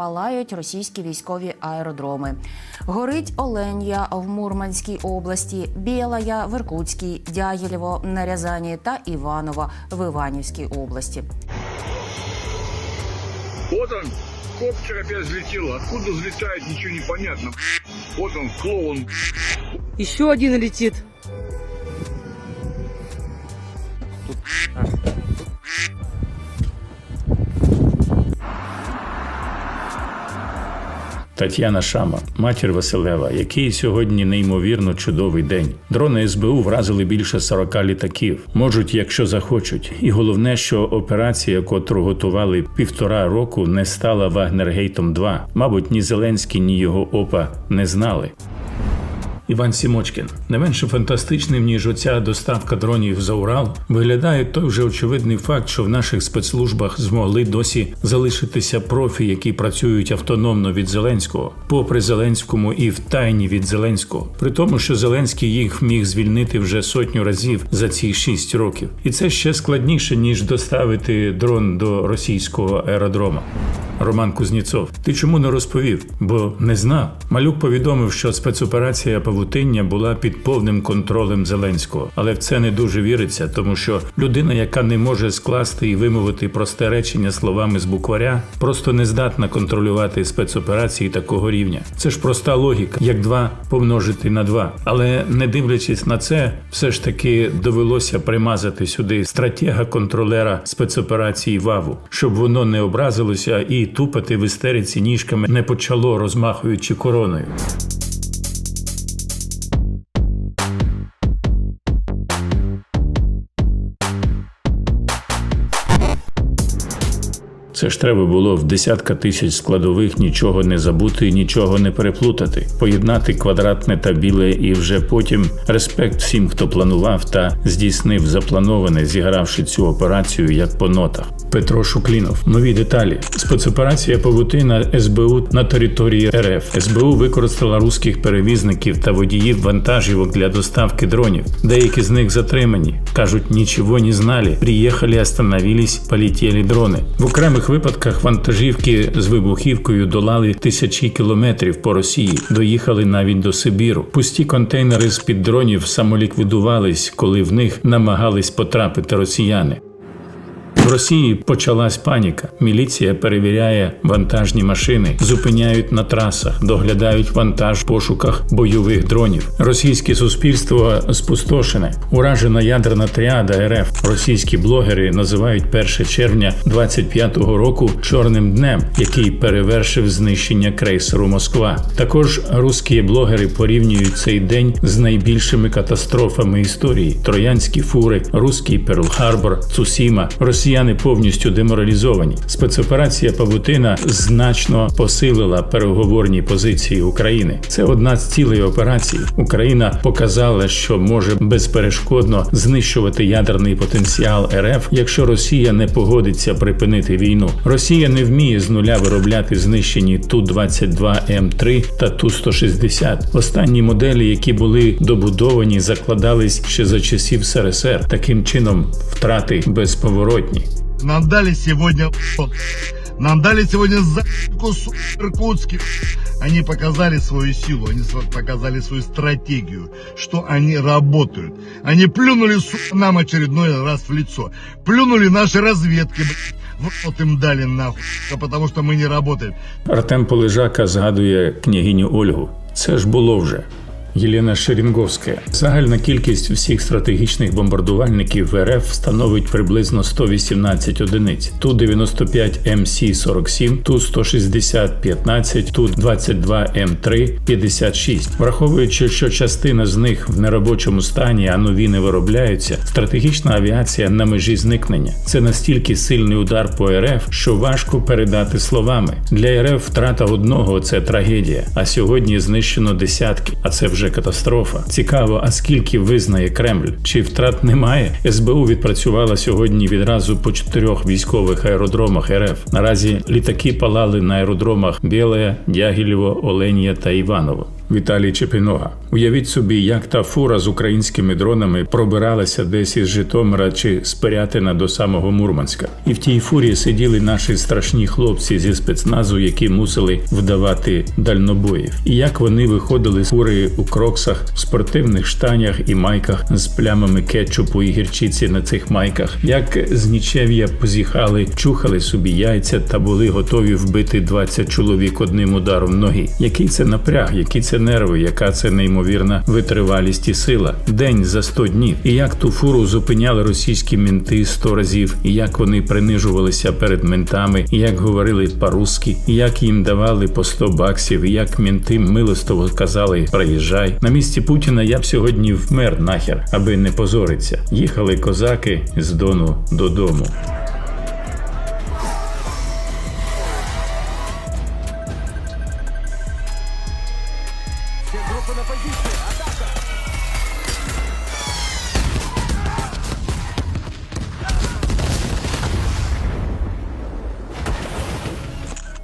Палають російські військові аеродроми. Горить Оленя в Мурманській області, Білая в Іркутській, Дягілєво на Рязані та Іваново в Иванівській області. Вот он, коптер опять взлетел. Откуда взлетает, ничего не понятно. Вот он, клоун. Еще один летит. Тетяна Шама, матір Василева, який сьогодні неймовірно чудовий день. Дрони СБУ вразили більше 40 літаків. Можуть, якщо захочуть. І головне, що операція, котру готували півтора року, не стала Вагнергейтом 2 Мабуть, ні Зеленський, ні його опа не знали. Іван Сімочкін не менше фантастичним ніж оця доставка дронів за Урал, виглядає той вже очевидний факт, що в наших спецслужбах змогли досі залишитися профі, які працюють автономно від Зеленського, попри Зеленському і в тайні від Зеленського, при тому, що Зеленський їх міг звільнити вже сотню разів за ці шість років, і це ще складніше ніж доставити дрон до російського аеродрома. Роман Кузніцов, ти чому не розповів? Бо не знав. Малюк повідомив, що спецоперація павутиння була під повним контролем Зеленського, але в це не дуже віриться, тому що людина, яка не може скласти і вимовити просте речення словами з букваря, просто не здатна контролювати спецоперації такого рівня. Це ж проста логіка, як два помножити на два. Але не дивлячись на це, все ж таки довелося примазати сюди стратега контролера спецоперації ВАВу, щоб воно не образилося і тупати в істериці ніжками не почало, розмахуючи короною. Це ж треба було в десятка тисяч складових нічого не забути, нічого не переплутати, поєднати квадратне та біле, і вже потім респект всім, хто планував та здійснив заплановане, зігравши цю операцію як по нотах. Петро Шуклінов. Нові деталі. Спецоперація Павутина СБУ на території РФ. СБУ використала руських перевізників та водіїв вантажівок для доставки дронів. Деякі з них затримані. кажуть, нічого не знали. Приїхали, остановились, полетіли дрони. В окремих випадках вантажівки з вибухівкою долали тисячі кілометрів по Росії, доїхали навіть до Сибіру. Пусті контейнери з під дронів самоліквідувались, коли в них намагались потрапити росіяни. В Росії почалась паніка. Міліція перевіряє вантажні машини, зупиняють на трасах, доглядають вантаж в пошуках бойових дронів. Російське суспільство спустошене. Уражена ядерна тріада РФ. Російські блогери називають 1 червня 25-го року чорним днем, який перевершив знищення крейсеру Москва. Також русські блогери порівнюють цей день з найбільшими катастрофами історії: троянські фури, руський Перл-Харбор, Цусіма. Росіяни повністю деморалізовані. Спецоперація Павутина значно посилила переговорні позиції України. Це одна з цілей операції. Україна показала, що може безперешкодно знищувати ядерний потенціал РФ, якщо Росія не погодиться припинити війну. Росія не вміє з нуля виробляти знищені ту 22 м 3 та ту 160 Останні моделі, які були добудовані, закладались ще за часів СРСР. Таким чином, втрати безповоротні. Нам дали сегодня нам дали сегодня за**ку, су- Иркутске. Они показали свою силу, они показали свою стратегию, что они работают. Они плюнули нам очередной раз в лицо. Плюнули наши разведки. Вот им дали нахуй, потому что мы не работаем. Артем Полежака згадує княгиню Ольгу. Це ж було вже. Єлена Шерінговська. Загальна кількість всіх стратегічних бомбардувальників РФ становить приблизно 118 одиниць. Ту 95 МС-47, ту 160 15, ту 22 М3 56. Враховуючи, що частина з них в неробочому стані, а нові не виробляються, стратегічна авіація на межі зникнення. Це настільки сильний удар по РФ, що важко передати словами. Для РФ втрата одного це трагедія. А сьогодні знищено десятки, а це вже катастрофа. Цікаво, а скільки визнає Кремль? Чи втрат немає? СБУ відпрацювала сьогодні відразу по чотирьох військових аеродромах РФ. Наразі літаки палали на аеродромах Біле, Дягілєво, Оленія та Іваново. Віталій Чепінога. Уявіть собі, як та фура з українськими дронами пробиралася десь із Житомира чи з до самого Мурманська. І в тій фурі сиділи наші страшні хлопці зі спецназу, які мусили вдавати дальнобоїв. І як вони виходили з фури у кроксах, в спортивних штанях і майках з плямами кетчупу і гірчиці на цих майках, як з нічев'я позіхали, чухали собі яйця та були готові вбити 20 чоловік одним ударом ноги. Який це напряг, які це нерви, яка це неймовірна витривалість і сила. День за 100 днів. І як ту фуру зупиняли російські мінти 100 разів, і як вони принижувалися перед ментами, і як говорили по-русски, і як їм давали по 100 баксів, і як мінти милостово казали «Приїжджай». На місці Путіна я б сьогодні вмер нахер, аби не позориться. Їхали козаки з Дону додому.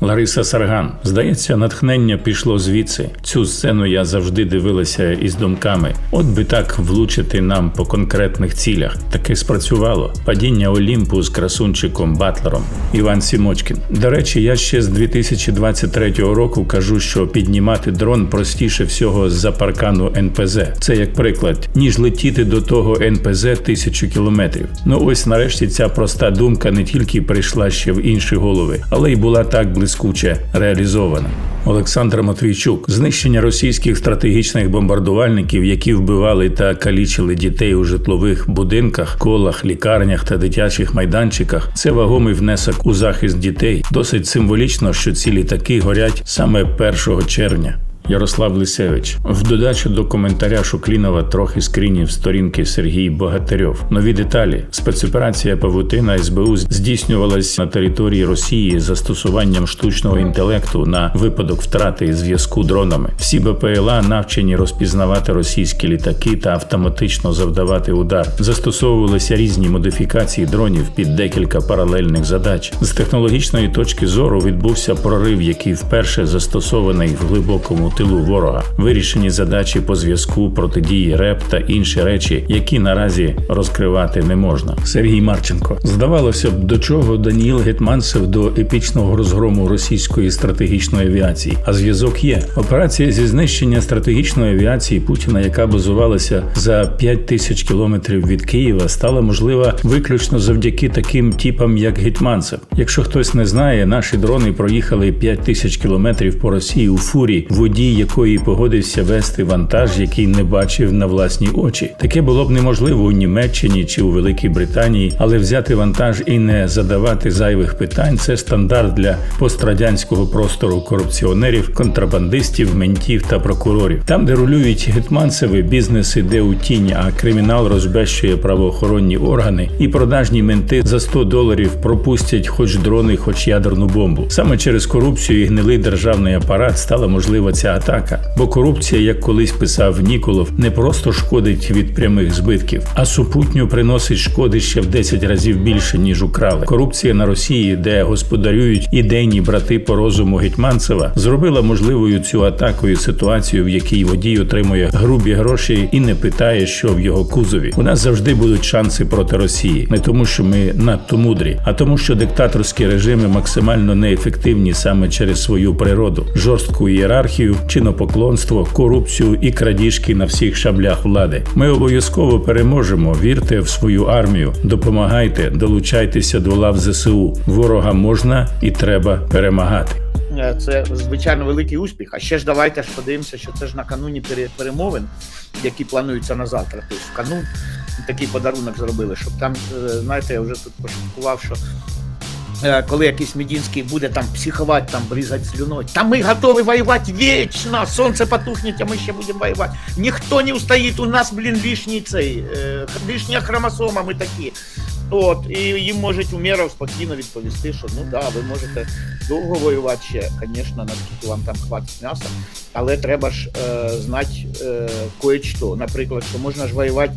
Лариса Сарган. Здається, натхнення пішло звідси. Цю сцену я завжди дивилася із думками. От би так влучити нам по конкретних цілях. Таке спрацювало. Падіння Олімпу з красунчиком Батлером. Іван Сімочкін. До речі, я ще з 2023 року кажу, що піднімати дрон простіше всього з-за паркану НПЗ. Це як приклад, ніж летіти до того НПЗ тисячу кілометрів. Ну ось нарешті ця проста думка не тільки прийшла ще в інші голови, але й була так блискуче реалізована. Олександр Матвійчук, знищення російських стратегічних бомбардувальників, які вбивали та калічили дітей у житлових будинках, колах, лікарнях та дитячих майданчиках, це вагомий внесок у захист дітей. Досить символічно, що ці літаки горять саме 1 червня. Ярослав Лисевич. В додачу до коментаря Шуклінова трохи скрінів сторінки Сергій Богатирьов. Нові деталі. Спецоперація Павутина СБУ здійснювалась на території Росії застосуванням штучного інтелекту на випадок втрати зв'язку дронами. Всі БПЛА навчені розпізнавати російські літаки та автоматично завдавати удар. Застосовувалися різні модифікації дронів під декілька паралельних задач. З технологічної точки зору відбувся прорив, який вперше застосований в глибокому тилу ворога, вирішені задачі по зв'язку, протидії РЕП та інші речі, які наразі розкривати не можна. Сергій Марченко здавалося б, до чого Даніїл Гетманцев до епічного розгрому російської стратегічної авіації. А зв'язок є. Операція зі знищення стратегічної авіації Путіна, яка базувалася за 5 тисяч кілометрів від Києва, стала можлива виключно завдяки таким типам, як Гетманцев. Якщо хтось не знає, наші дрони проїхали 5 тисяч кілометрів по Росії у фурі, водій якої погодився вести вантаж, який не бачив на власні очі. Таке було б неможливо у Німеччині чи у Великій Британії, але взяти вантаж і не задавати зайвих питань це стандарт для пострадянського простору корупціонерів, контрабандистів, ментів та прокурорів. Там, де рулюють гетманцеви, бізнес іде у тінь, а кримінал розбещує правоохоронні органи, і продажні менти за 100 доларів пропустять хоч дрони, хоч ядерну бомбу. Саме через корупцію і гнилий державний апарат стала можлива ця атака. Бо корупція, як колись писав Ніколов, не просто шкодить від прямих збитків, а супутньо приносить шкоди ще в 10 разів більше ніж украли. Корупція на Росії, де господарюють ідейні брати по розуму Гетьманцева, зробила можливою цю атаку і ситуацію, в якій водій отримує грубі гроші і не питає, що в його кузові. У нас завжди будуть шанси проти Росії, не тому, що ми надто мудрі, а тому, що диктаторські режими максимально неефективні саме через свою природу, жорстку ієрархію, чинопоклонство, корупцію і крадіжки на всіх шаблях влади. Ми обов'язково переможемо. Вірте в свою армію, допомагайте, долучайтеся до лав ЗСУ. Ворога можна і треба перемагати. Е, Це звичайно великий успіх. А ще ж давайте ж подивимося, що це ж накануні пере- перемовин, які плануються на завтра. Тобто в канун такий подарунок зробили, щоб там, е, знаєте, я вже тут пошуткував, що. Е, Коли якийсь Медінський буде там психувати, там брізати слюною, та ми готові воювати вічно, сонце потухне, а ми ще будемо воювати. Ніхто не устоїть, у нас, блін, лишній цей, е, лишня хромосома, ми такі. От, і їм можуть Умєров спокійно відповісти, що ну да, ви можете довго воювати ще, звісно, наскільки вам там хватить м'яса, але треба ж е, знати е, кое-що. Наприклад, що можна ж воювати,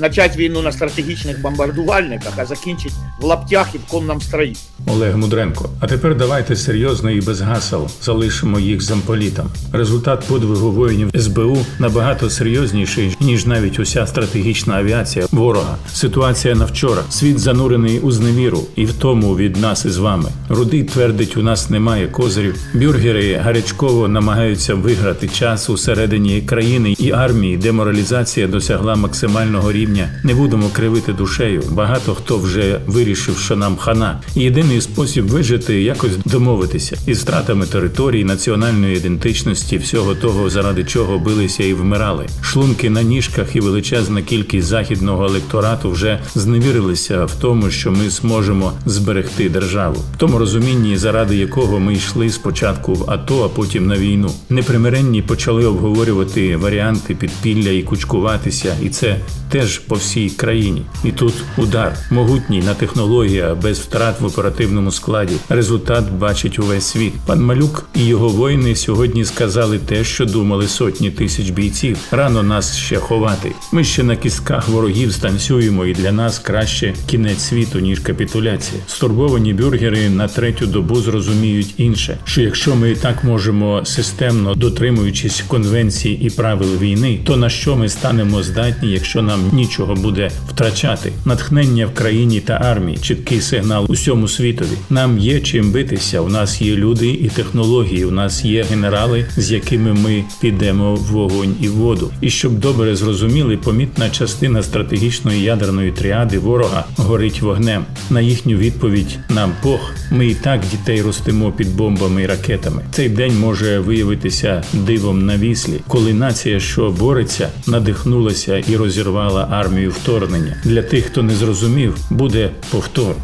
почати війну на стратегічних бомбардувальниках, а закінчити в лаптях і в конному строї. Олег Мудренко. А тепер давайте серйозно і без гасел залишимо їх замполітам. Результат подвигу воїнів СБУ набагато серйозніший ніж навіть уся стратегічна авіація ворога. Ситуація на вчора. Світ занурений у зневіру і в тому від нас із вами. Рудий твердить, у нас немає козирів. Бюргери гарячково намагаються виграти час усередині країни і армії. Деморалізація досягла максимального рівня. Не будемо кривити душею. Багато хто вже вирішив, що нам хана. Єдиний спосіб вижити якось домовитися із втратами території, національної ідентичності, всього того, заради чого билися і вмирали. Шлунки на ніжках і величезна кількість західного електорату вже зневірилися в тому, що ми зможемо зберегти державу, в тому розумінні, заради якого ми йшли спочатку в АТО, а потім на війну. Непримиренні почали обговорювати варіанти підпілля і кучкуватися, і це теж по всій країні. І тут удар могутній на технологія без втрат в оперативному складі. Результат бачить увесь світ. Пан Малюк і його воїни сьогодні сказали те, що думали сотні тисяч бійців. Рано нас ще ховати. Ми ще на кістках ворогів станцюємо, і для нас краще кінець світу ніж капітуляція. Стурбовані бюргери на третю добу зрозуміють інше: що якщо ми так можемо системно дотримуючись конвенцій і правил війни, то на що ми станемо здатні, якщо нам нічого буде втрачати? Натхнення в країні та армії, чіткий сигнал усьому світові. Нам є чим битися. У нас є люди і технології. У нас є генерали, з якими ми підемо в вогонь і в воду. І щоб добре зрозуміли, помітна частина стратегічної ядерної тріади ворога горить вогнем. На їхню відповідь нам Бог. Ми і так дітей ростимо під бомбами і ракетами. Цей день може виявитися дивом на віслі, коли нація, що бореться, надихнулася і розірвала армію вторгнення. Для тих, хто не зрозумів, буде повтор.